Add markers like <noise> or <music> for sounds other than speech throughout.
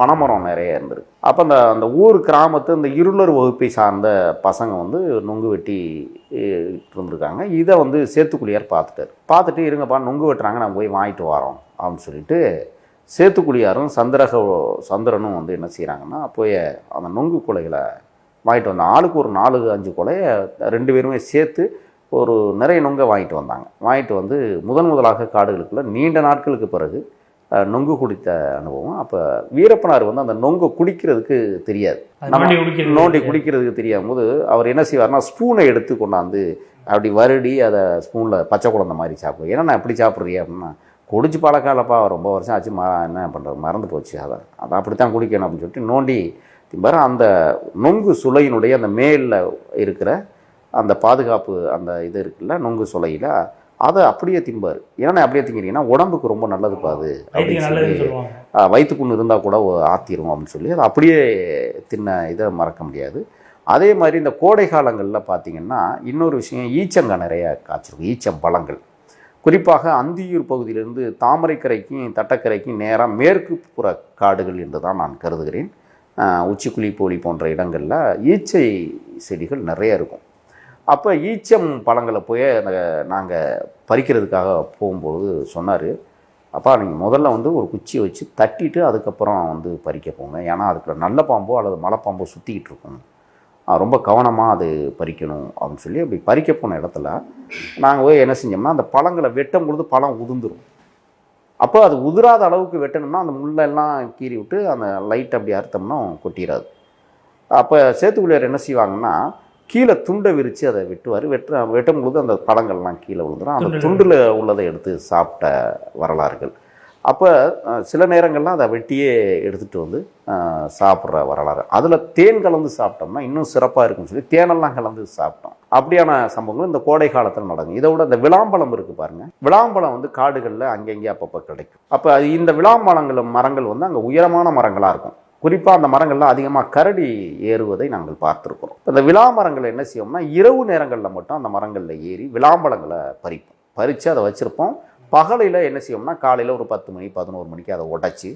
பனைமரம் நிறைய இருந்திருக்கு அப்போ அந்த அந்த ஊர் கிராமத்து இந்த இருளர் வகுப்பை சார்ந்த பசங்க வந்து நுங்கு வெட்டி இருந்திருக்காங்க. இதை வந்து சேத்துக்குழியார் பார்த்துட்டாரு. பார்த்துட்டு இருங்கப்பா நொங்கு வெட்டுறாங்க நான் போய் வாங்கிட்டு வரோம் அப்படின்னு சொல்லிட்டு சேத்துக்குழியாரும் சந்திரக சந்திரனும் வந்து என்ன செய்கிறாங்கன்னா போய் அந்த நுங்கு குலைகளை வாங்கிட்டு வந்தாங்க ஆளுக்கு ஒரு நாலு அஞ்சு குலையை ரெண்டு பேருமே சேர்த்து ஒரு நிறைய நுங்கை வாங்கிட்டு வந்தாங்க. வாங்கிட்டு வந்து முதன் முதலாக காடுகளுக்குள்ளே நீண்ட நாட்களுக்கு பிறகு நொங்கு குடித்த அனுபவம். அப்போ வீரப்பனார் வந்து அந்த நொங்கை குடிக்கிறதுக்கு தெரியாது. நம்ம நோண்டி குடிக்கிறது. நோண்டி குடிக்கிறதுக்கு தெரியாம போது அவர் என்ன செய்வார்னா ஸ்பூனை எடுத்து கொண்டாந்து அப்படி வருடி அதை ஸ்பூனில் பச்சை குழந்த மாதிரி சாப்பிடுவோம் ஏன்னா நான் எப்படி சாப்பிட்றியா அப்படின்னா குடிச்சு பழக்காலப்பா ரொம்ப வருஷம் ஆச்சு ம என்ன பண்ணுறது மறந்து போச்சு அதை அதை அப்படித்தான் குடிக்கணும் அப்படின்னு சொல்லிட்டு நோண்டி திம்பார். அந்த நொங்கு சுளையினுடைய அந்த மேலில் இருக்கிற அந்த பாதுகாப்பு அந்த இது இருக்குல்ல நொங்கு சுளையில் அதை அப்படியே திம்பார் ஏன்னா அப்படியே திங்கிறீங்கன்னா உடம்புக்கு ரொம்ப நல்லதுப்பா அது அப்படின்னு சொல்லி வயிற்றுப்புண்ணு இருந்தால் கூட ஆத்திரும் அப்படின்னு சொல்லி அதை அப்படியே தின்ன இதை மறக்க முடியாது. அதே மாதிரி இந்த கோடை காலங்களில் பார்த்தீங்கன்னா இன்னொரு விஷயம் ஈச்சங்காய் நிறைய காய்ச்சிருக்கும் ஈச்சம் பழங்கள். குறிப்பாக அந்தியூர் பகுதியிலிருந்து தாமரைக்கரைக்கும் தட்டக்கரைக்கும் நேராக மேற்கு புற காடுகள் என்று தான் நான் கருதுகிறேன். உச்சிக்குழி போலி போன்ற இடங்களில் ஈச்சை செடிகள் நிறைய இருக்கும். அப்போ ஈச்சம் பழங்களை போய் நாங்கள் பறிக்கிறதுக்காக போகும்போது சொன்னார் அப்பா நீங்கள் முதல்ல வந்து ஒரு குச்சியை வச்சு தட்டிட்டு அதுக்கப்புறம் வந்து பறிக்க போங்க. ஏன்னா அதுக்கு நல்ல பாம்போ அல்லது மலைப்பாம்போ சுற்றிக்கிட்டு இருக்கும். ரொம்ப கவனமாக அது பறிக்கணும். அப்படின்னு சொல்லி அப்படி பறிக்க போன இடத்துல நாங்கள் போய் என்ன செஞ்சோம்னா அந்த பழங்களை வெட்டும் பொழுது பழம் உதிர்ந்துடும் அப்போ அது உதிராத அளவுக்கு வெட்டணும்னா அந்த முள்ளெல்லாம் கீறி விட்டு அந்த லைட் அப்படி அறுத்தோம்னா கொட்டிடாது அப்போ சேத்துக்குள்ளியார் என்ன செய்வாங்கன்னா கீழே துண்டை விரித்து அதை வெட்டுவார். வெட்டு வெட்டும் பொழுது அந்த பழங்கள்லாம் கீழே விழுந்துடும் அந்த துண்டுல. உள்ளதை எடுத்து சாப்பிட்ட வரலாறுகள். அப்போ சில நேரங்கள்லாம் அதை வெட்டியே எடுத்துகிட்டு வந்து சாப்பிட்ற வரலாறு. அதில் தேன் கலந்து சாப்பிட்டோம்னா இன்னும் சிறப்பாக இருக்கும்னு சொல்லி தேனெல்லாம் கலந்து சாப்பிட்டோம். அப்படியான சம்பவங்கள் இந்த கோடை காலத்தில் நடக்கும் இதை விட இந்த விளாம்பழம் இருக்குது பாருங்க. விளாம்பழம் வந்து காடுகளில் அங்கங்கே அப்பப்போ கிடைக்கும். அப்போ இந்த விளாம்பழங்கள் மரங்கள் வந்து அங்கே உயரமான மரங்களாக இருக்கும். குறிப்பாக அந்த மரங்கள்லாம் அதிகமாக கரடி ஏறுவதை நாங்கள் பார்த்துருக்கிறோம். இந்த விழா மரங்களை என்ன செய்வோம்னா இரவு நேரங்களில் மட்டும் அந்த மரங்களில் ஏறி விளாம்பழங்களை பறிப்போம். பறித்து அதை வச்சுருப்போம். பகலையில் என்ன செய்வோம்னா காலையில் ஒரு பத்து மணி பதினோரு மணிக்கு அதை உடைச்சி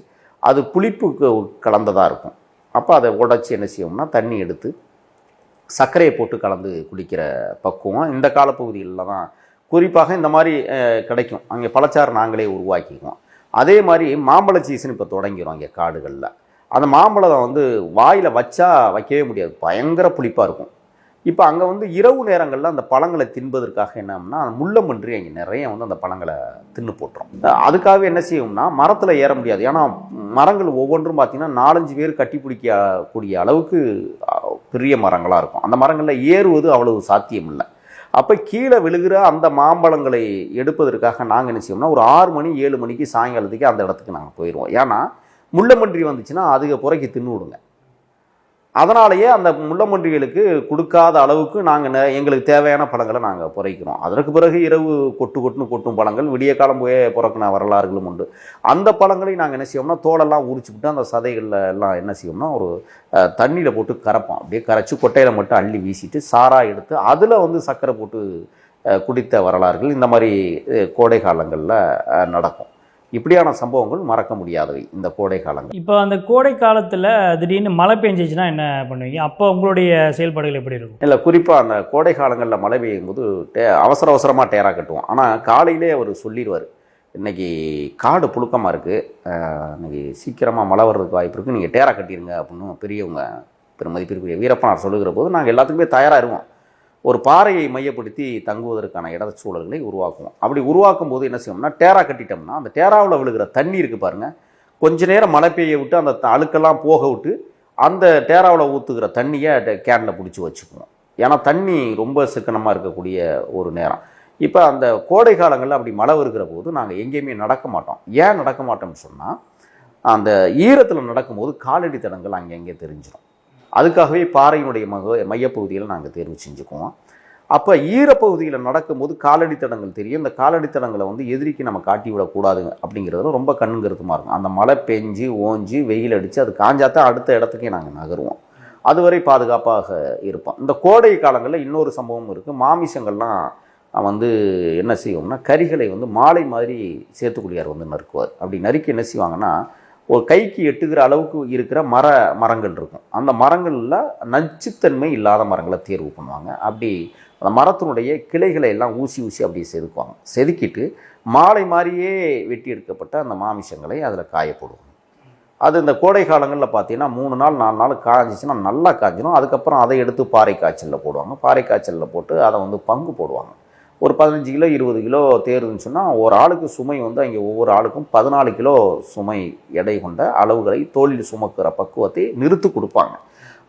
அது புளிப்புக்கு கலந்ததாக இருக்கும். அப்போ அதை உடைச்சி என்ன செய்வோம்னா தண்ணி எடுத்து சர்க்கரையை போட்டு கலந்து குடிக்கிற பக்குவம் இந்த காலப்பகுதிகளில் தான். குறிப்பாக இந்த மாதிரி கிடைக்கும். அங்கே பழச்சாறு நாங்களே உருவாக்கிக்குவோம். அதே மாதிரி மாம்பழ சீசன் இப்போ தொடங்கிடும் அங்கே காடுகளில். அந்த மாம்பழம் வந்து வாயில் வச்சா வைக்கவே முடியாது. பயங்கர புளிப்பாக இருக்கும். இப்போ அங்கே வந்து இரவு நேரங்களில் அந்த பழங்களை தின்பதற்காக என்னம்னா முள்ளம்பன்றி அங்கே நிறைய வந்து அந்த பழங்களை தின்னு போட்டுரும். அதுக்காகவே என்ன செய்யும்னா மரத்தில் ஏற முடியாது. ஏன்னா மரங்கள் ஒவ்வொன்றும் பார்த்தீங்கன்னா நாலஞ்சு பேர் கட்டி பிடிக்க கூடிய அளவுக்கு பெரிய மரங்களாக இருக்கும். அந்த மரங்களில் ஏறுவது அவ்வளவு சாத்தியம் இல்லை அப்போ கீழே விழுகிற அந்த மாம்பழங்களை எடுப்பதற்காக நாங்கள் என்ன செய்வோம்னா ஒரு ஆறு மணி ஏழு மணிக்கு சாயங்காலத்துக்கு அந்த இடத்துக்கு நாங்கள் போயிடுவோம் ஏன்னா முள்ளம்பன்றி வந்துச்சுன்னா அதுக புறக்கி தின்னு விடுங்க அதனாலேயே அந்த முள்ளம்பன்றிகளுக்கு கொடுக்காத அளவுக்கு நாங்கள் எங்களுக்கு தேவையான பழங்களை நாங்கள் புரைக்கிறோம் அதற்கு பிறகு இரவு கொட்டு கொட்டுன்னு கொட்டும் பழங்கள் விடிய காலம் போய் புறக்கின வரலாறுகளும் உண்டு. அந்த பழங்களை நாங்கள் என்ன செய்வோம்னா தோலெல்லாம் உரிச்சுக்கிட்டு அந்த சதைகளில் எல்லாம் என்ன செய்வோம்னா ஒரு தண்ணியில் போட்டு கரைப்போம். அப்படியே கரைச்சி கொட்டையில் மட்டும் அள்ளி வீசிட்டு சாரா எடுத்து அதில் வந்து சர்க்கரை போட்டு குடித்த வரலாறுகள் இந்த மாதிரி கோடை காலங்களில் நடக்கும். இப்படியான சம்பவங்கள் மறக்க முடியாதவை இந்த கோடை காலங்கள். இப்போ அந்த கோடை காலத்தில் திடீர்னு மழை பெஞ்சிச்சுன்னா என்ன பண்ணுவீங்க? அப்போ உங்களுடைய செயல்பாடுகள் எப்படி இருக்கும்? இல்லை குறிப்பாக அந்த கோடை காலங்களில் மழை பெய்யும் போது டே அவசர அவசரமாக டேரா கட்டுவோம். ஆனால் காலையிலே அவர் சொல்லிடுவார் இன்னைக்கு காடு புழுக்கமாக இருக்குது இன்னைக்கு சீக்கிரமாக மழை வர்றதுக்கு வாய்ப்பு இருக்குது நீங்கள் டேரா கட்டிடுங்க அப்படின்னு பெரியவங்க பெருமதிப்பிற்குரிய வீரப்பனார் சொல்லுகிற போது நாங்கள் எல்லாத்துக்குமே தயாராக இருவோம். ஒரு பாறையை மையப்படுத்தி தங்குவதற்கான இட சூழல்களை உருவாக்குவோம். அப்படி உருவாக்கும் போது என்ன செய்யணும்னா டேரா கட்டிட்டோம்னா அந்த டேராவில் விழுகிற தண்ணி இருக்குது பாருங்கள் கொஞ்ச நேரம் மழை பெய்ய விட்டு அந்த அழுக்கெல்லாம் போக விட்டு அந்த டேராவில் ஊற்றுகிற தண்ணியை கேனில் பிடிச்சி வச்சுக்குவோம். ஏன்னா தண்ணி ரொம்ப சிக்கனமாக இருக்கக்கூடிய ஒரு நேரம். இப்போ அந்த கோடை காலங்களில் அப்படி மழை வருகிற போது நாங்கள் எங்கேயுமே நடக்க மாட்டோம். ஏன் நடக்க மாட்டோம்னு சொன்னால் அந்த ஈரத்தில் நடக்கும்போது காலடி தடங்கள் அங்கங்கே தெரிஞ்சிடும் அதுக்காகவே பாறையினுடைய மக மையப்பகுதியில் நாங்கள் தேர்வு செஞ்சுக்குவோம். அப்போ ஈரப்பகுதியில் நடக்கும்போது காலடி தடங்கள் தெரியும். இந்த காலடி தடங்களை வந்து எதிரிக்கு நம்ம காட்டி விடக்கூடாதுங்க அப்படிங்கிறது ரொம்ப கண்ணுங்கருத்துமாக இருக்கும். அந்த மழை பெஞ்சு ஓஞ்சி வெயில் அடித்து அது காஞ்சாத்தான் அடுத்த இடத்துக்கே நாங்கள் நகருவோம். அதுவரை பாதுகாப்பாக இருப்போம். இந்த கோடை காலங்களில் இன்னொரு சம்பவம் இருக்குது மாமிசங்கள்லாம் வந்து என்ன செய்வோம்னா கறிகளை வந்து மாலை மாதிரி சேத்துக்குடியார் வந்து நறுக்குவார். அப்படி நறுக்கி என்ன செய்வாங்கன்னா ஒரு கைக்கு எட்டுகிற அளவுக்கு இருக்கிற மர மரங்கள் இருக்கும். அந்த மரங்களில் நச்சுத்தன்மை இல்லாத மரங்களை தேர்வு பண்ணுவாங்க. அப்படி அந்த மரத்தினுடைய கிளைகளை எல்லாம் ஊசி ஊசி அப்படி செதுக்குவாங்க. செதுக்கிட்டு மாலை மாதிரியே வெட்டி எடுக்கப்பட்ட அந்த மாமிசங்களை அதில் காயப்படுவாங்க. அது இந்த கோடை காலங்களில் பார்த்தீங்கன்னா மூணு நாள் நாலு நாள் காய்ஞ்சிச்சுன்னா நல்லா காய்ஞ்சிடும் அதுக்கப்புறம் அதை எடுத்து பாறை காய்ச்சலில் போடுவாங்க. பாறை காய்ச்சலில் போட்டு அதை வந்து பங்கு போடுவாங்க. ஒரு பதினஞ்சு கிலோ இருபது கிலோ தேருதுன்னு சொன்னால் ஒரு ஆளுக்கு சுமை வந்து அங்கே ஒவ்வொரு ஆளுக்கும் பதினாலு கிலோ சுமை எடை கொண்ட அளவுகளை தோளில் சுமக்கிற பக்குவத்தை நிறுத்து கொடுப்பாங்க.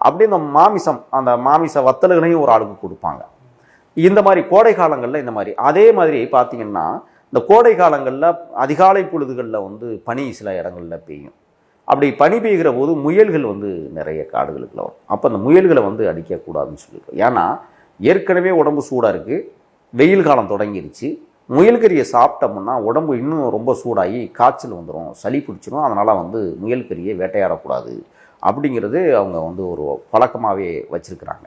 அப்படியே இந்த மாமிசம் அந்த மாமிச வத்தல்களையும் ஒரு ஆளுக்கு கொடுப்பாங்க. இந்த மாதிரி கோடை காலங்களில் இந்த மாதிரி. அதே மாதிரி பார்த்தீங்கன்னா இந்த கோடை காலங்களில் அதிகாலை பொழுதுகளில் வந்து பனி சில இடங்களில் பெய்யும். அப்படி பனி பெய்கிற போது முயல்கள் வந்து நிறைய காடுகளுக்குள்ள வரும். அப்போ அந்த முயல்களை வந்து அடிக்கக்கூடாதுன்னு சொல்லியிருக்கோம் ஏன்னா ஏற்கனவே உடம்பு சூடாக இருக்குது வெயில் காலம் தொடங்கிருச்சு. முயல்கறியை சாப்பிட்டோம்னா உடம்பு இன்னும் ரொம்ப சூடாகி காய்ச்சல் வந்துடும் சளி பிடிச்சிரும். அதனால் வந்து முயல்கறியை வேட்டையாடக்கூடாது அப்படிங்கிறது அவங்க வந்து ஒரு பழக்கமாகவே வச்சுருக்கிறாங்க.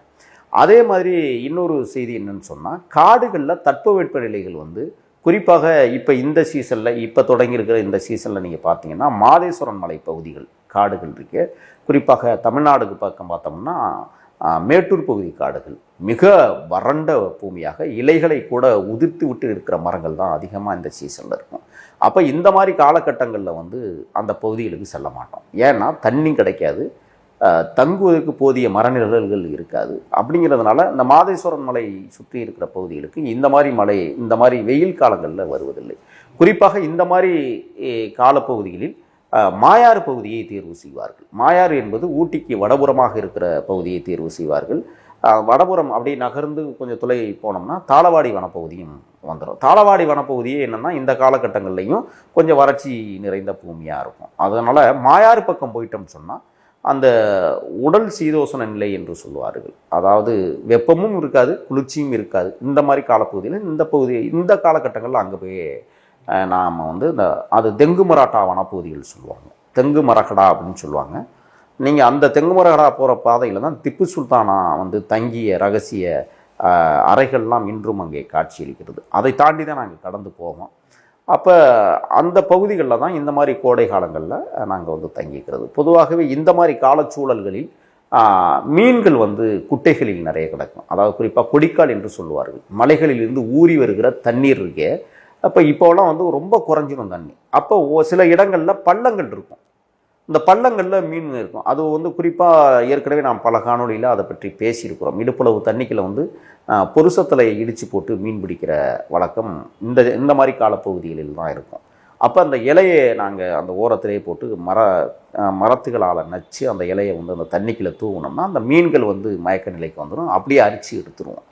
அதே மாதிரி இன்னொரு செய்தி என்னன்னு சொன்னால் காடுகளில் தட்பவெட்ப நிலைகள் வந்து குறிப்பாக இப்போ இந்த சீசனில் இப்போ தொடங்கியிருக்கிற இந்த சீசனில் நீங்கள் பார்த்தீங்கன்னா மாதேஸ்வரன் மலை பகுதிகள் காடுகள் இருக்குது குறிப்பாக தமிழ்நாடுக்கு பக்கம் பார்த்தோம்னா மேட்டூர் பகுதி காடுகள் மிக வறண்ட பூமியாக இலைகளை கூட உதிர்த்து விட்டு இருக்கிற மரங்கள் தான் அதிகமாக இந்த சீசனில் இருக்கும். அப்போ இந்த மாதிரி காலகட்டங்களில் வந்து அந்த பகுதிகளுக்கு செல்ல மாட்டோம். ஏன்னா தண்ணி கிடைக்காது. தங்குவதற்கு போதிய மரநிழல்கள் இருக்காது. அப்படிங்கிறதுனால இந்த மாதேஸ்வரன் மலை சுற்றி இருக்கிற பகுதிகளுக்கு இந்த மாதிரி மலை இந்த மாதிரி வெயில் காலங்களில் வருவதில்லை. குறிப்பாக இந்த மாதிரி காலப்பகுதிகளில் மாயாறு பகுதியை தேர்வு செய்வார்கள். மாயாறு என்பது ஊட்டிக்கு வடபுறமாக இருக்கிற பகுதியை தேர்வு செய்வார்கள். வடபுறம் அப்படியே நகர்ந்து கொஞ்சம் தொலை போனோம்னா தாளவாடி வனப்பகுதியும் வந்துடும் தாளவாடி வனப்பகுதியே என்னென்னா இந்த காலகட்டங்கள்லையும் கொஞ்சம் வறட்சி நிறைந்த பூமியாக இருக்கும். அதனால் மாயாறு பக்கம் போயிட்டோம்னு சொன்னால் அந்த உடல் சீதோசன நிலை என்று சொல்லுவார்கள். அதாவது வெப்பமும் இருக்காது குளிர்ச்சியும் இருக்காது. இந்த மாதிரி காலப்பகுதியில் இந்த பகுதி இந்த காலகட்டங்களில் அங்கே போய் நாம் வந்து இந்த அது தெங்கு மராட்டா வனப்பகுதிகள் சொல்லுவாங்க. தெங்கு மரகடா அப்படின்னு சொல்லுவாங்க. நீங்கள் அந்த தெங்கு மரகடா போகிற பாதையில் தான் திப்பு சுல்தானா வந்து தங்கிய ரகசிய அறைகள்லாம் இன்றும் அங்கே காட்சியளிக்கிறது. அதை தாண்டி தான் நாங்கள் கடந்து போவோம். அப்போ அந்த பகுதிகளில் தான் இந்த மாதிரி கோடை காலங்களில் நாங்கள் வந்து தங்கிக்கிறது பொதுவாகவே இந்த மாதிரி காலச்சூழல்களில் மீன்கள் வந்து குட்டைகளில் நிறைய கிடக்கும். அதாவது குறிப்பாக கொடிக்கால் என்று சொல்லுவார்கள். மலைகளில் இருந்து ஊறி வருகிற தண்ணீர் இருக்கே அப்போ இப்போலாம் வந்து ரொம்ப குறைஞ்சிரும் தண்ணி. அப்போ சில இடங்களில் பள்ளங்கள் இருக்கும். இந்த பள்ளங்களில் மீன் இருக்கும். அது வந்து குறிப்பாக ஏற்கனவே நாம் பல காணொலியில் அதை பற்றி பேசியிருக்கிறோம். இடுப்பளவு தண்ணிக்கில் வந்து ஆஹ், பொருசத்தலையை இடித்து போட்டு மீன் பிடிக்கிற வழக்கம் இந்த இந்த மாதிரி காலப்பகுதிகளில் தான் இருக்கும். அப்போ அந்த இலையை நாங்கள் அந்த ஓரத்திலே போட்டு மர மரத்துகளால் நச்சு அந்த இலையை வந்து அந்த தண்ணிக்குள்ளே தூவினோம்னா அந்த மீன்கள் வந்து மயக்க நிலைக்கு வந்துடும் அப்படியே அரிச்சு எடுத்துருவோம்.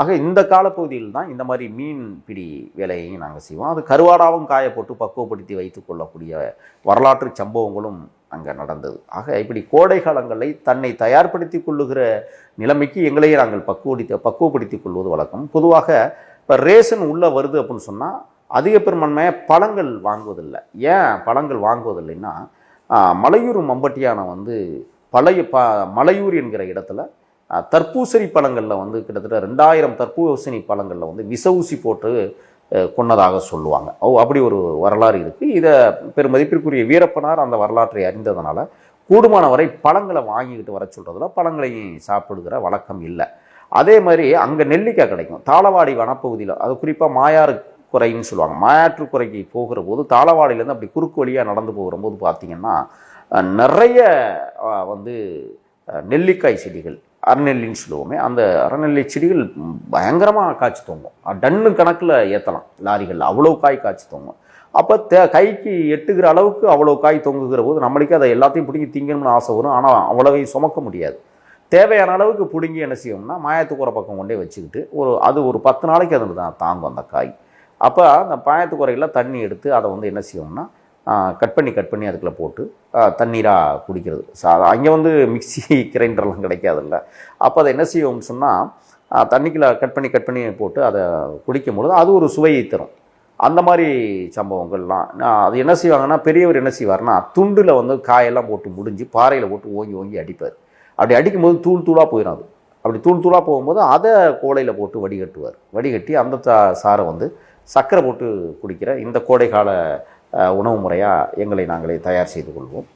ஆக இந்த காலப்பகுதியில் தான் இந்த மாதிரி மீன் பிடி வேலையையும் நாங்கள் செய்வோம். அது கருவாடாவும் காய போட்டு பக்குவப்படுத்தி வைத்து கொள்ளக்கூடிய வரலாற்று சம்பவங்களும் அங்கே நடந்தது. ஆக இப்படி கோடை காலங்களில் தன்னை தயார்படுத்தி கொள்ளுகிற நிலைமைக்கு எங்களையே நாங்கள் பக்குவப்படுத்தி பக்குவப்படுத்தி கொள்வது வழக்கம். பொதுவாக இப்போ ரேஷன் உள்ளே வருது அப்படின்னு சொன்னால் அதிக பெரும்பான்மையாக பழங்கள் வாங்குவதில்லை. ஏன் பழங்கள் வாங்குவதில்லைன்னா மலையூர் மம்பட்டியான வந்து பழைய ப மலையூர் என்கிற இடத்துல தர்பூசணி பழங்களில் வந்து கிட்டத்தட்ட ரெண்டாயிரம் தர்பூசணி பழங்களில் வந்து விச ஊசி போட்டு கொன்னதாக சொல்லுவாங்க. ஓ அப்படி ஒரு வரலாறு இருக்குது இதை பெருமதிப்பிற்குரிய வீரப்பனார் அந்த வரலாற்றை அறிந்ததுனால கூடுமான வரை பழங்களை வாங்கிக்கிட்டு வர சொல்கிறதுல பழங்களையும் சாப்பிடுகிற வழக்கம் இல்லை. அதே மாதிரி அங்கே நெல்லிக்காய் கிடைக்கும். தாளவாடி வனப்பகுதியில் அது குறிப்பாக மாயாறு குறைன்னு சொல்லுவாங்க. மாயாற்று குறைக்கு போகிற போது தாளவாடியிலேருந்து அப்படி குறுக்கு வழியாக நடந்து போகிற போது பார்த்திங்கன்னா நிறைய வந்து நெல்லிக்காய் செடிகள் அறநெல்லின்னு சொல்லுவோமே அந்த அறநெல்லி செடிகள் பயங்கரமாக காய்ச்சி தொங்கும். டன்னு கணக்கில் ஏற்றலாம் லாரிகளில் அவ்வளோ காய் காய்ச்சி தொங்கும். அப்போ தே கைக்கு எட்டுகிற அளவுக்கு அவ்வளோ காய் தொங்குகிற போது நம்மளுக்கே அதை எல்லாத்தையும் பிடிங்கி திங்கணும்னு ஆசை வரும். ஆனால் அவ்வளவையும் சுமக்க முடியாது. தேவையான அளவுக்கு பிடுங்கி என்ன செய்யணும்னா மாயத்துக்குறை பக்கம் கொண்டே வச்சுக்கிட்டு ஒரு அது ஒரு பத்து நாளைக்கு அதில் தான் தாங்கும் அந்த காய். அப்போ அந்த பாயத்துக்குறையில் தண்ணி எடுத்து அதை வந்து என்ன செய்யணும்னா கட் பண்ணி கட் பண்ணி அதுக்குள்ளே போட்டு தண்ணீராக குடிக்கிறது. சா அங்கே வந்து மிக்சி <laughs> கிரைண்டர்லாம் கிடைக்காதுல்ல. அப்போ அதை என்ன செய்வோம்னு சொன்னால் தண்ணிக்குள்ளே கட் பண்ணி கட் பண்ணி போட்டு அதை குடிக்கும் பொழுது அது ஒரு சுவையை தரும். அந்த மாதிரி சம்பவங்கள்லாம் நான் அது என்ன செய்வாங்கன்னா பெரியவர் என்ன செய்வார்னா துண்டில் வந்து காயெல்லாம் போட்டு முடிஞ்சு பாறையில் போட்டு ஓங்கி ஓங்கி அடிப்பார். அப்படி அடிக்கும்போது தூள் தூளாக போயிடும் அது அப்படி தூள் தூளாக போகும்போது அதை கோலையில் போட்டு வடிகட்டுவார். வடிகட்டி அந்த சாரை வந்து சர்க்கரை போட்டு குடிக்கிற இந்த கோடை கால உணவு முறையாக எங்களை நாங்களே தயார் செய்து கொள்வோம்.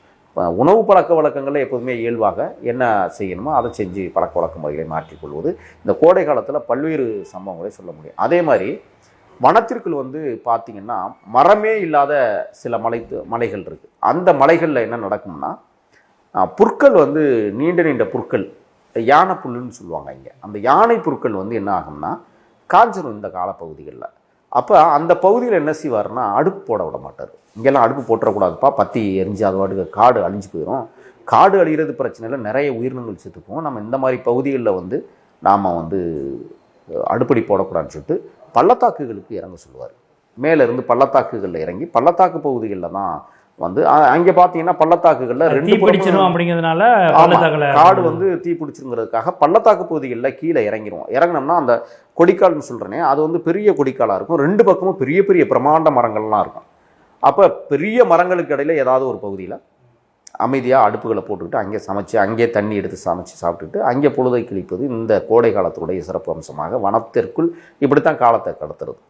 உணவு பழக்க வழக்கங்களில் எப்போதுமே இயல்பாக என்ன செய்யணுமோ அதை செஞ்சு பழக்க வழக்க முறைகளை மாற்றிக்கொள்வது இந்த கோடை காலத்தில் பல்வேறு சம்பவங்களை சொல்ல முடியும். அதே மாதிரி வனத்திற்குள் வந்து பார்த்திங்கன்னா மரமே இல்லாத சில மலை மலைகள் இருக்குது அந்த மலைகளில் என்ன நடக்கும்னா புற்கள் வந்து நீண்ட நீண்ட புற்கள் யானை புல்லுன்னு சொல்லுவாங்க இங்கே. அந்த யானை புற்கள் வந்து என்ன ஆகும்னா காஞ்சிரும் இந்த காலப்பகுதிகளில். அப்போ அந்த பகுதியில் என்ன செய்வார்னா அடுப்பு போட விட மாட்டார். இங்கெல்லாம் அடுப்பு போட்டுறக்கூடாதுப்பா. பத்தி எரிஞ்சு அது பாட்டுக்கு காடு அழிஞ்சு போயிடும் காடு அழிகிறது பிரச்சனையில் நிறைய உயிரினங்கள் செத்துக்கும். நம்ம இந்த மாதிரி பகுதிகளில் வந்து நாம் வந்து அடுப்படி போடக்கூடாதுன்னு சொல்லிட்டு பள்ளத்தாக்குகளுக்கு இறங்க சொல்லுவார். மேலேருந்து பள்ளத்தாக்குகளில் இறங்கி பள்ளத்தாக்கு பகுதிகளில் தான் வந்து அங்கே பார்த்தீங்கன்னா பள்ளத்தாக்குகளில் ரெண்டு பிடிச்சிரும் அப்படிங்கிறதுனால காடு வந்து தீ பிடிச்சிருங்கிறதுக்காக பள்ளத்தாக்கு பகுதிகளில் கீழே இறங்கிருவோம் இறங்கினோம்னா அந்த கொடிக்கால்னு சொல்கிறேனே அது வந்து பெரிய கொடிக்காலாக இருக்கும். ரெண்டு பக்கமும் பெரிய பெரிய பிரமாண்ட மரங்கள்லாம் இருக்கும். அப்போ பெரிய மரங்களுக்கு இடையில ஏதாவது ஒரு பகுதியில் அமைதியாக அடுப்புகளை போட்டுக்கிட்டு அங்கே சமைச்சு அங்கே தண்ணி எடுத்து சமைச்சு சாப்பிட்டுட்டு அங்கே பொழுதை கிழிப்பது இந்த கோடை காலத்துடைய சிறப்பு அம்சமாக வனத்திற்குள் இப்படித்தான் காலத்தை கடத்துறது.